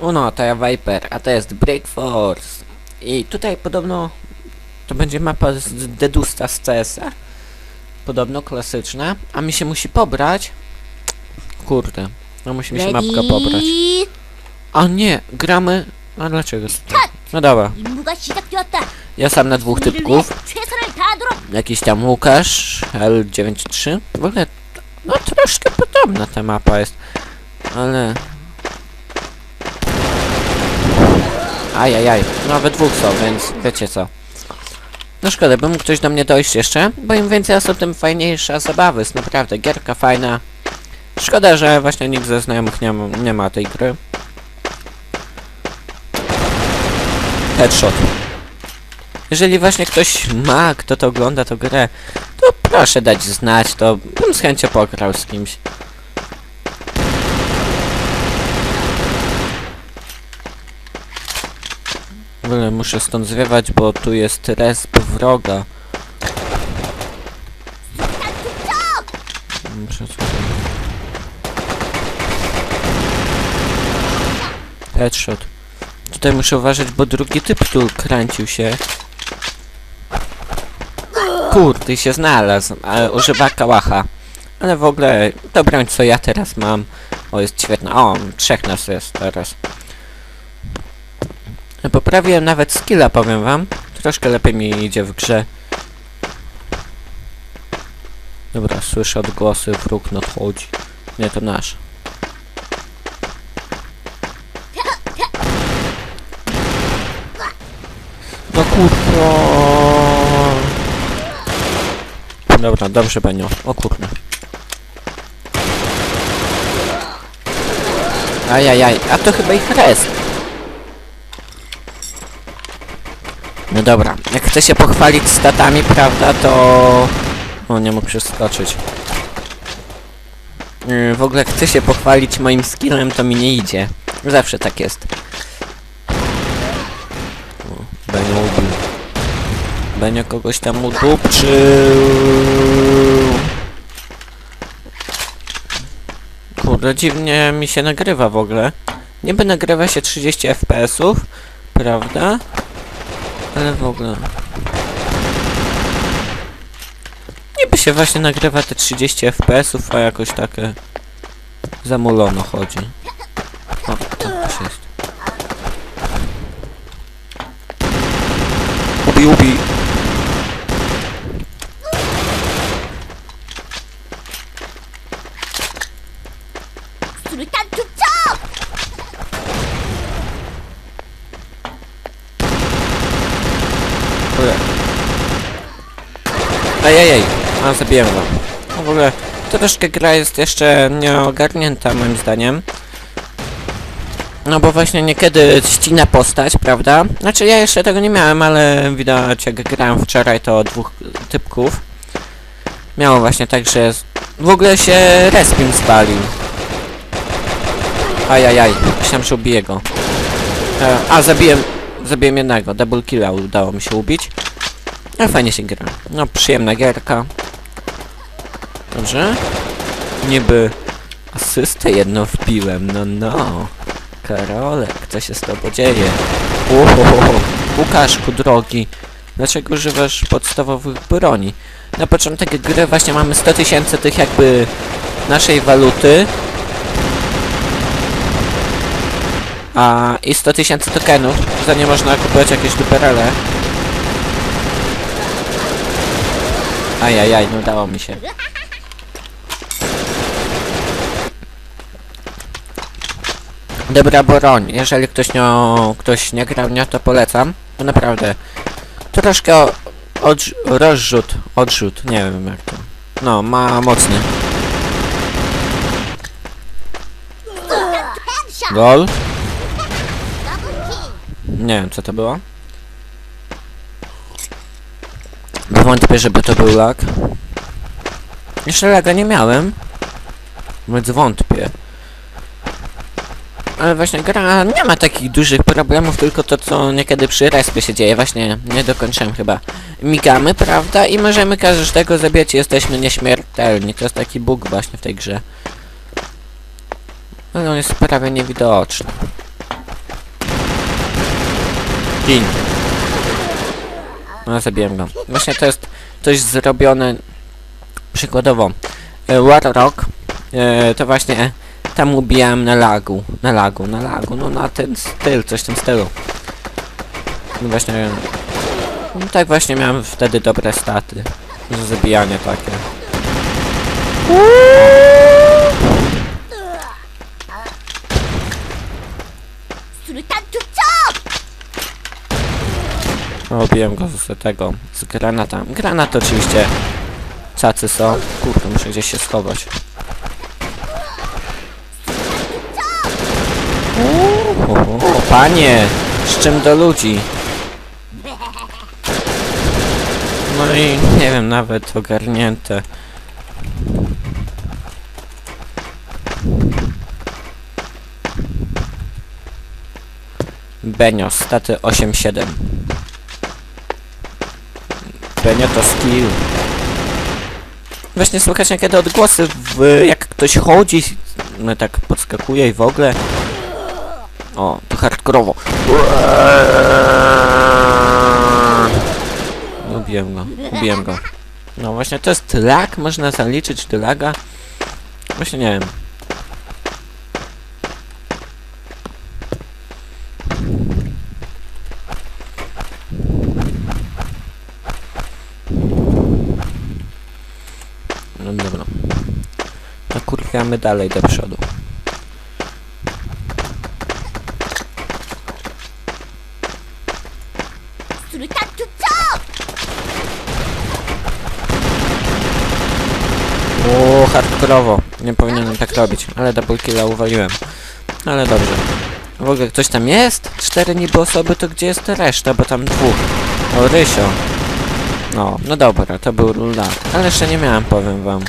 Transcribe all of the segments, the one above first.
Uno, to ja Viper, a to jest Break Force. I tutaj podobno to będzie mapa z Dedusta z CS-a. Podobno klasyczna. A mi się musi pobrać. Kurde, no musi mi się Ready? mapka pobrać. A nie, gramy... A dlaczego? No dobra. Ja sam na dwóch typków. Jakiś tam Łukasz L93. W ogóle, no troszkę podobna ta mapa jest. Ale Ajajaj, no we dwóch są, więc wiecie co. No szkoda, by mógł ktoś do mnie dojść jeszcze, bo im więcej osób, tym fajniejsza zabawa jest, naprawdę, gierka fajna. Szkoda, że właśnie nikt ze znajomych nie, ma- nie ma tej gry. Headshot. Jeżeli właśnie ktoś ma, kto to ogląda, to grę, to proszę dać znać, to bym z chęcią pograł z kimś. Ogóle muszę stąd zwiewać, bo tu jest resp wroga. Muszę. Headshot. Tutaj muszę uważać, bo drugi typ tu kręcił się. Kurde, się znalazł, ale używa kałacha. Ale w ogóle, to broń co ja teraz mam. O, jest świetna. O, trzech nas jest teraz. Poprawiłem nawet skilla, powiem wam. Troszkę lepiej mi idzie w grze. Dobra, słyszę odgłosy, wróg nadchodzi. Nie, to nasz. No kurwa. Dobra, dobrze Benio. O kurde. Ajajaj, a to chyba ich res. No dobra, jak chcę się pochwalić statami, prawda, to... O, nie mógł przeskoczyć. Yy, w ogóle chcę się pochwalić moim skillem, to mi nie idzie. Zawsze tak jest. Benio ubił. Benio kogoś tam udupczył. Kurde, dziwnie mi się nagrywa w ogóle. Niby nagrywa się 30 FPS-ów, prawda? Ale w ogóle... Niby się właśnie nagrywa te 30 FPS-ów, a jakoś takie... Zamulono chodzi. O, to coś jest. Ubi, ubi! Ajajaj, a zabiłem go. No w ogóle, troszkę gra jest jeszcze nieogarnięta moim zdaniem. No bo właśnie niekiedy ścina postać, prawda? Znaczy ja jeszcze tego nie miałem, ale widać jak grałem wczoraj to dwóch typków. Miało właśnie tak, że w ogóle się respin spalił. Ajajaj, myślałem, że ubiję go. E, a, zabiłem, zabiłem jednego, double killa udało mi się ubić. Ale fajnie się gra. No, przyjemna gierka. Dobrze. Niby asystę jedną wpiłem, no no. Karolek, co się z tobą dzieje? Uhohoho. Łukaszku drogi, dlaczego używasz podstawowych broni? Na początek gry właśnie mamy 100 tysięcy tych jakby naszej waluty. A i 100 tysięcy tokenów, za nie można kupować jakieś duperele. Ajajaj, nie udało mi się. Dobra broń, jeżeli ktoś nie, ktoś nie grał nią, to polecam. To naprawdę. Troszkę od, rozrzut, odrzut, nie wiem jak to. No, ma mocny. Gol? Nie wiem co to było. Wątpię, żeby to był lag. Jeszcze laga nie miałem. Więc wątpię. Ale właśnie gra nie ma takich dużych problemów, tylko to co niekiedy przy respie się dzieje. Właśnie nie dokończyłem chyba. Migamy, prawda? I możemy każdego zabijać jesteśmy nieśmiertelni. To jest taki bug właśnie w tej grze. Ale on jest prawie niewidoczny. Gin. No, zabiłem go. Właśnie to jest coś zrobione... Przykładowo, e, Warrock e, to właśnie tam ubijałem na lagu. Na lagu, na lagu, no na ten styl, coś w tym stylu. No właśnie... No tak właśnie miałem wtedy dobre staty. Do zabijania takie. 수 Robiłem go z tego, z granata. Granat oczywiście cacy są. Kurde, muszę gdzieś się schować. O, o, panie! Z czym do ludzi? No i nie wiem, nawet ogarnięte. Benio, staty 8-7. Benio to skill. Właśnie słychać niekiedy odgłosy, w, jak ktoś chodzi, no tak podskakuje i w ogóle. O, to hardkorowo. Ubiłem go, ubiłem go. No właśnie, to jest lag, można zaliczyć do laga. Właśnie nie wiem. No dobra gramy dalej do przodu. Uuu, hardkorowo. Nie powinienem tak robić, ale double killa uwaliłem. Ale dobrze. W ogóle ktoś tam jest? Cztery niby osoby, to gdzie jest reszta? Bo tam dwóch. O, Rysio. No, no dobra, to był rula. Ale jeszcze nie miałem, powiem wam.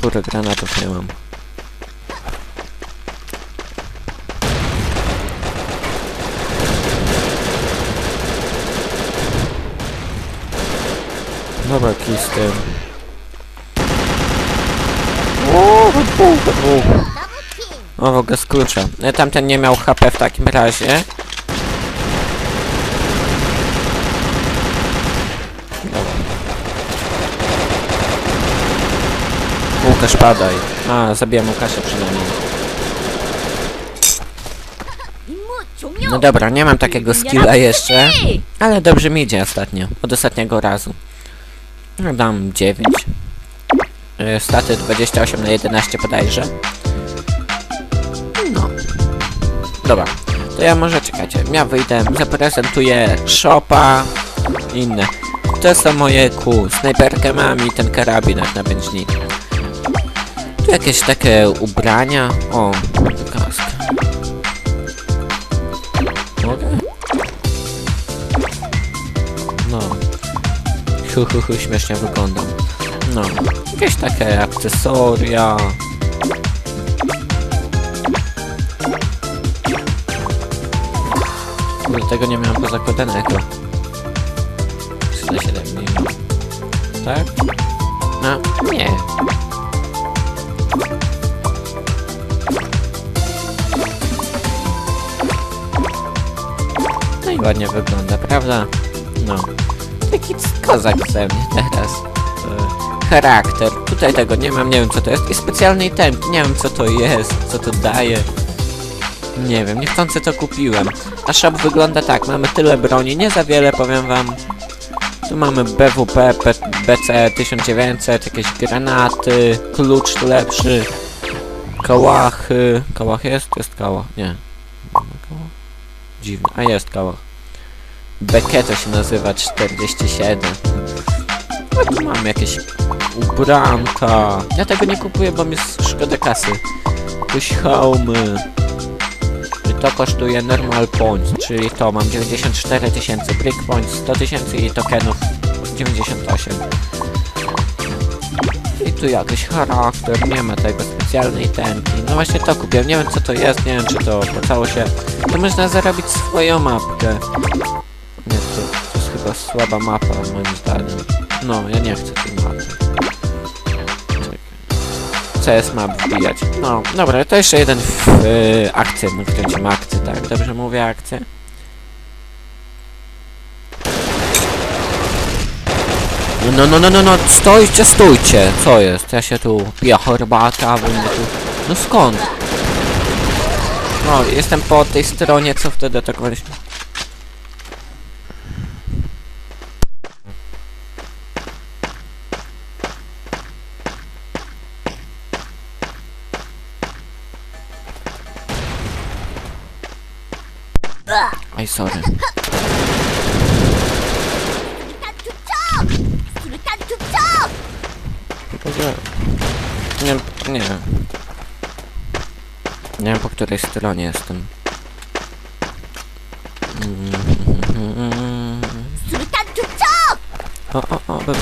Kurde, granatów nie mam. Dobra, kij z tym. Uuu, o, w ogóle sklucza. E, tamten nie miał HP w takim razie. Łukasz, padaj. A, zabijam Łukasza przynajmniej. No dobra, nie mam takiego skilla jeszcze, ale dobrze mi idzie ostatnio, od ostatniego razu. No, dam 9. E, Staty 28 na 11 bodajże. No. Dobra. To ja może czekajcie. Ja wyjdę, zaprezentuję shopa. Inne. To są moje ku. Snajperkę mam i ten karabin jak napęcznik. Tu jakieś takie ubrania. O, kask. Mogę? No. Hu, hu, hu, śmiesznie wyglądam. No. Jakieś takie akcesoria. Kurde, tego nie miałem pozakładanego. 307 milionów. Tak? No, nie. No i ładnie wygląda, prawda? No. Taki kozak ze mnie teraz. E, charakter. Tutaj tego nie mam, nie wiem co to jest. I specjalny item, nie wiem co to jest, co to daje. Nie wiem, niechcący to kupiłem. A shop wygląda tak, mamy tyle broni, nie za wiele powiem wam. Tu mamy BWP, P BC 1900, jakieś granaty, klucz lepszy, kałachy. Kałach jest? Jest kałach, nie. Dziwne, a jest kałach. Beke to się nazywa 47. No tu mamy jakieś ubranka. Ja tego nie kupuję, bo mi jest szkoda kasy. Jakieś hełmy. I to kosztuje normal points, czyli to mam 94 tysięcy brick points, 100 tysięcy i tokenów 98. I tu jakiś charakter, nie ma tego specjalnej tenki. No właśnie to kupiłem, nie wiem co to jest, nie wiem czy to opłacało się. To można zarobić swoją mapkę za słaba mapa moim zdaniem. No, ja nie chcę tej mapy. CS map wbijać. No, dobra, to jeszcze jeden w, yy, akcję, no wkręcimy akcję, tak? Dobrze mówię akcję? No, no, no, no, no, stójcie, stójcie! Co jest? Ja się tu piję herbatę, a tu... No skąd? No, jestem po tej stronie, co wtedy atakowaliśmy. Oj, sorry. Nie, nie wiem. Nie wiem po której stronie jestem. O, o, o, bez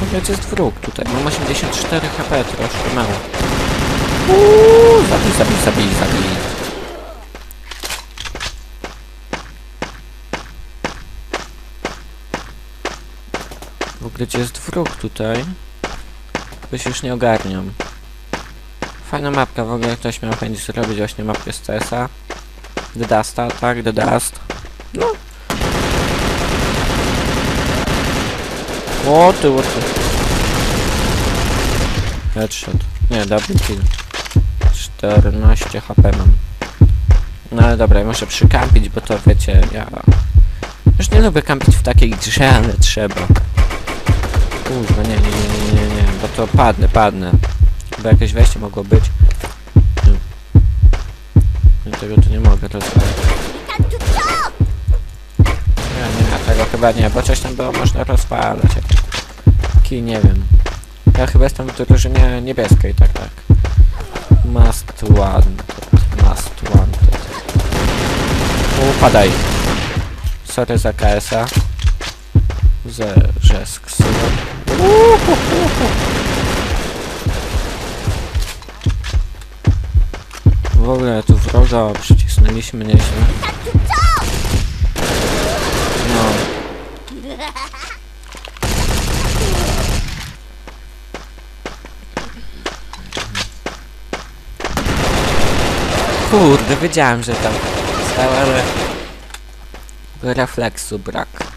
Powiedz jest wróg tutaj. Mam 84 HP, troszkę mało. Uuu, zabij, zabij, zabij, zabij. Gdzie jest wróg tutaj? Się już nie ogarniam. Fajna mapka, w ogóle ktoś miał chęć zrobić właśnie mapkę z CS-a. The Dusta, tak, The Dust. No. O ty, o ty. Headshot. Nie, double kill. 14 HP mam. No ale dobra, muszę przykampić, bo to wiecie, ja... Już nie lubię kampić w takiej grze, ale trzeba. Kurwa, nie, nie, nie, nie, nie, nie, bo to padnę, padnę. Bo jakieś wejście mogło być. Nie, tego tu nie mogę, to. Nie, nie, tego chyba nie, bo coś tam było można rozpalać. Ki, nie wiem. Ja chyba jestem w drużynie niebieskiej, tak, tak. Must wanted, must wanted. Upadaj. Sorry za KS-a. Ze rzesk. W ogóle tu wroga przycisnęliśmy nieźle. No. Kurde, wiedziałem, że tam stał, ale refleksu brak.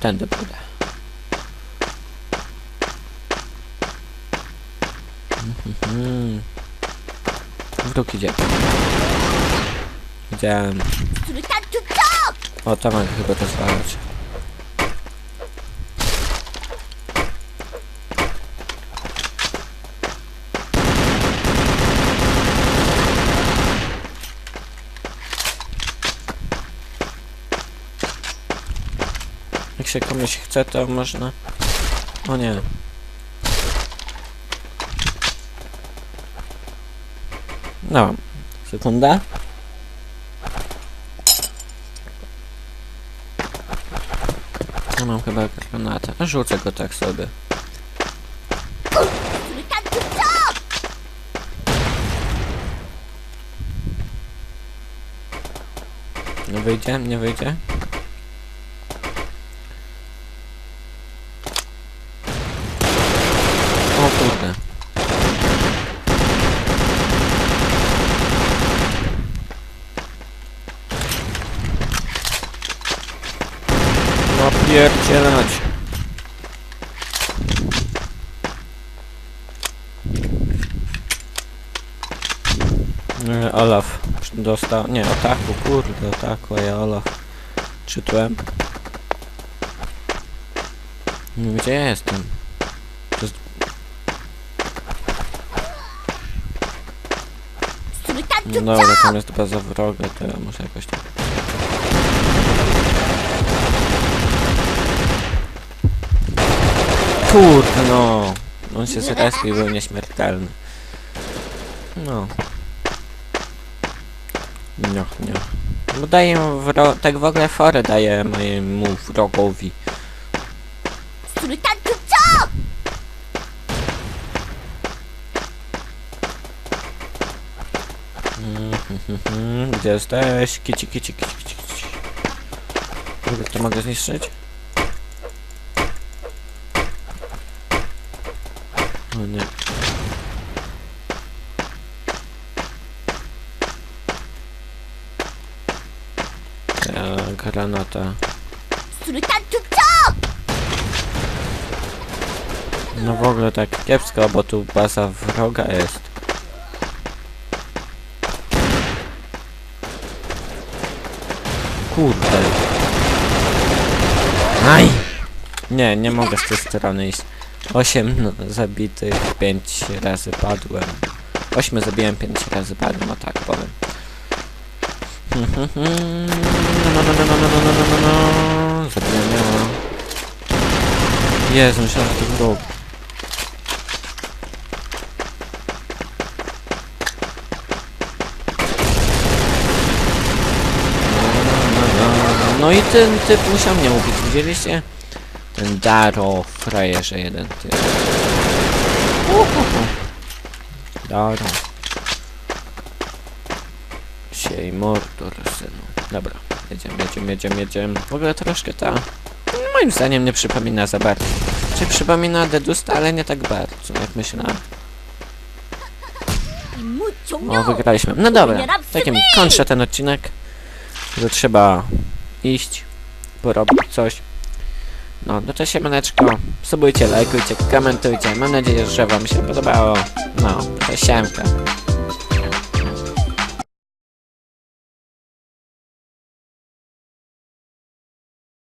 Tędy pójdę. Mhm. Wróg idzie. Widziałem. O, tam mam chyba to zwalacz. się komuś chce, to można... O nie. No, sekunda. Ja mam chyba granatę. Rzucę go tak sobie. Nie wyjdzie, nie wyjdzie. E, Olaf dostał, nie, ataku, kurde, ataku, ja Olaf czytłem. Nie gdzie ja jestem. No dobra, tam jest baza wroga, to ja muszę jakoś tak... Kurde, no! On się zrespił, był nieśmiertelny. No. Niach, nie. Daję wro... tak w ogóle forę daję mojemu wrogowi. Sultanku, co? Mhm, gdzie jesteś? Kici, kici, kici, kici, kici. Czy to mogę zniszczyć? O nie. e, granata. No w ogóle tak kiepsko, bo tu baza wroga jest. Kurde. Aj! Nie, nie mogę z tej strony iść. 8 zabitych, 5 razy padłem. 8 zabiłem, 5 razy padłem, a tak powiem ją. Jezu, myślałem, że to wróg. No i ten typ musiał mnie ubić, widzieliście? Ten Daro, frajerze jeden typ. Uhuhu. Daro. Mordor, synu. Dobra, jedziemy, jedziemy, jedziemy, jedziemy. W ogóle troszkę ta... Moim zdaniem nie przypomina za bardzo. Czy przypomina Dedusta, ale nie tak bardzo, jak myślałem. O, wygraliśmy. No dobra, takim kończę ten odcinek, że trzeba iść, porobić coś. No, no to się maneczko, subujcie, lajkujcie, komentujcie. Mam nadzieję, że wam się podobało. No, to siemka.